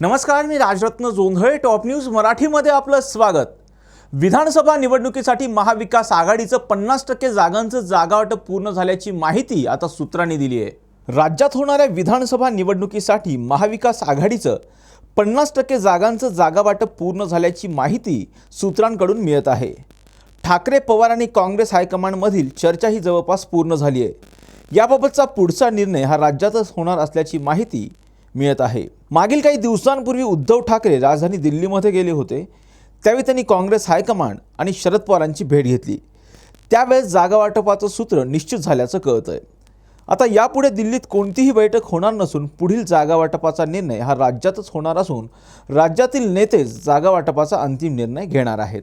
नमस्कार मी Rajratna Jondhale top news मराठीमध्ये आपलं स्वागत. विधानसभा निवडणुकीसाठी महाविकास आघाडीचं पन्नास टक्के जागांचं जागावाटप पूर्ण झाल्याची माहिती आता सूत्रांनी दिली आहे. राज्यात होणाऱ्या विधानसभा निवडणुकीसाठी महाविकास आघाडीचं पन्नास टक्के जागांचं जागावाटप पूर्ण झाल्याची माहिती सूत्रांकडून मिळत आहे. ठाकरे पवार आणि काँग्रेस हायकमांडमधील चर्चा ही जवळपास पूर्ण झाली आहे. याबाबतचा पुढचा निर्णय हा राज्यातच होणार असल्याची माहिती मिळत आहे. मागील काही दिवसांपूर्वी उद्धव ठाकरे राजधानी दिल्लीमध्ये गेले होते. त्यावेळी त्यांनी काँग्रेस हायकमांड आणि शरद पवारांची भेट घेतली. त्यावेळेस जागावाटपाचं सूत्र निश्चित झाल्याचं कळतं आहे आता यापुढे दिल्लीत कोणतीही बैठक होणार नसून पुढील जागावाटपाचा निर्णय हा राज्यातच होणार असून राज्यातील नेतेच जागावाटपाचा अंतिम निर्णय घेणार आहेत.